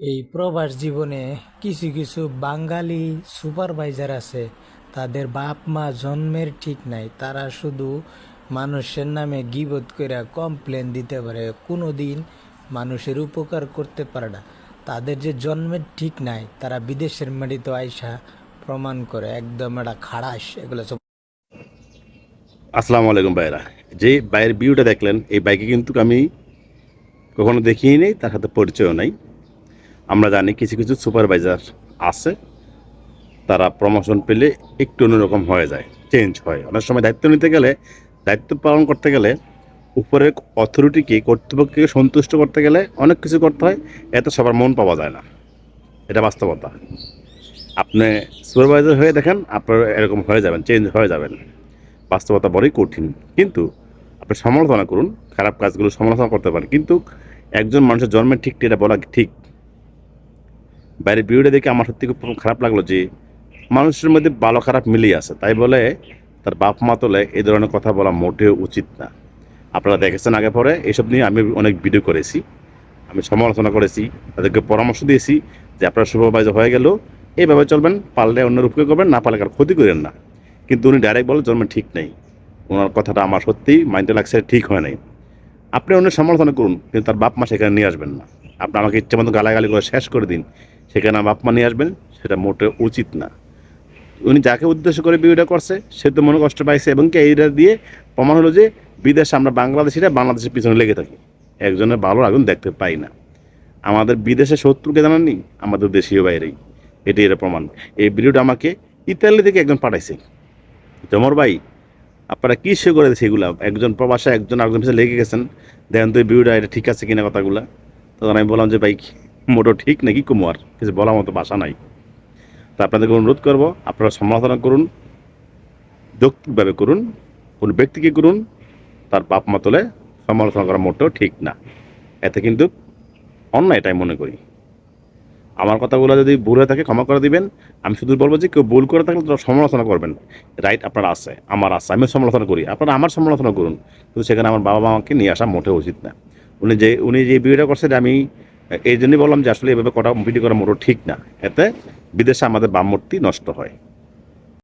এই প্রবাস জীবনে কিছু কিছু বাঙালি সুপারভাইজার আছে। তাদের বাপ মা জন্মের ঠিক নাই। তারা শুধু মানুষের নামে গিবত করে কমপ্লেন দিতে পারে। কোনো দিন মানুষের উপকার করতে পারে না। তাদের যে জন্মের ঠিক নাই, তারা বিদেশের মাটিতে আইসা প্রমাণ করে একদম একটা খাড়াস। এগুলো সব আসসালামু আলাইকুম ভাইরা যে বাইরের ভিউটা দেখলেন, এই বাইকে কিন্তু আমি কখনো দেখিনি তার সাথে পরিচয়ও নাই। আমরা জানি কিছু কিছু সুপারভাইজার আছে, তারা প্রমোশন পেলে একটু অন্যরকম হয়ে যায় চেঞ্জ হয়। অনেক সময় দায়িত্ব নিতে গেলে, দায়িত্ব পালন করতে গেলে উপরের অথরিটিকে কর্তৃপক্ষকে সন্তুষ্ট করতে গেলে অনেক কিছু করতে হয়, এতে সবার মন পাওয়া যায় না। এটা বাস্তবতা। আপনি সুপারভাইজার হয়ে দেখেন, আপনার এরকম হয়ে যাবেন চেঞ্জ হয়ে যাবেন। বাস্তবতা বড়ই কঠিন। কিন্তু আপনি সমালোচনা করুন, খারাপ কাজগুলো সমালোচনা করতে পারেন। কিন্তু একজন মানুষের জন্মের ঠিক এটা বলা ঠিক বাইরের ভিউটা দেখে আমার সত্যি খুব খারাপ লাগল যে মানুষের মধ্যে ভালো খারাপ মিলিয়ে আছে। তাই বলে তার বাপ মা তোলে এই ধরনের কথা বলা মোটেও উচিত না। আপনারা দেখেছেন আগে পরে, এসব নিয়ে আমি অনেক ভিডিও করেছি। আমি সমালোচনা করেছি, তাদেরকে পরামর্শ দিয়েছি যে আপনারা সুপারভাইজার হয়ে গেলেও এইভাবে চলবেন পারলে অন্যের উপকার করবেন, না পারলে কারও ক্ষতি করেন না। কিন্তু উনি ডাইরেক্ট বলে জন্মে ঠিক নেই। ওনার কথাটা আমার সত্যিই মাইন্ডে লাগছে, ঠিক হয় নাই। আপনি অন্য সমালোচনা করুন, কিন্তু তার বাপ মা সেখানে নিয়ে আসবেন না। আপনি আমাকে ইচ্ছে মতো গালাগালি করে শেষ করে দিন। সেখানে আমার বাপ মা নিয়ে আসবেন, সেটা মোটে উচিত না। উনি যাকে উদ্দেশ্য করে বিয়েটা করছে, সে তো মনে কষ্ট পাইছে এবং কি এইটা দিয়ে প্রমাণ হলো যে বিদেশে আমরা বাংলাদেশিরা বাংলাদেশের পিছনে লেগে থাকি। একজনের ভালো আগুন দেখতে পাই না। আমাদের বিদেশে শত্রুকে জানাননি আমাদের দেশীয় বাইরেই। এটি এর প্রমাণ। এই ভিডিওটা আমাকে ইতালি থেকে একজন পাঠাইছে। জমর ভাই, আপনারা কী সে করে এগুলা একজন প্রবাসে একজন আরেকজন পিছনে লেগে গেছেন। দেখেন তো এই ভিডিওটা এটা ঠিক আছে কিনা কথাগুলা? তখন আমি বললাম যে, ভাই মোটো ঠিক নাকি কুমার? কিছু বলার মতো ভাষা নাই। তো আপনাদেরকে অনুরোধ করব, আপনারা সমালোচনা করুন, যৌক্তিকভাবে করুন, কোনো ব্যক্তিকে করুন, তার বাপ মা তোলে সমালোচনা করা মোটেও ঠিক না। এতে কিন্তু অন্যায় এটাই মনে করি। আমার কথাগুলো যদি ভুল হয়ে থাকে, ক্ষমা করে দিবেন। আমি শুধু বলব যে, কেউ ভুল করে থাকলে তারা সমালোচনা করবেন। রাইট আপনার আছে, আমার আছে আমি সমালোচনা করি। আপনারা আমার সমালোচনা করুন। কিন্তু সেখানে আমার বাবা মাকে নিয়ে আসা মোটেও উচিত না। উনি যে উনি যে ভিডিওটা করছেন আমি, এই জন্যই বললাম যে আসলে এভাবে কটা ভিডিও করা মোটেও ঠিক না। এতে বিদেশে আমাদের বামমূর্তি নষ্ট হয়।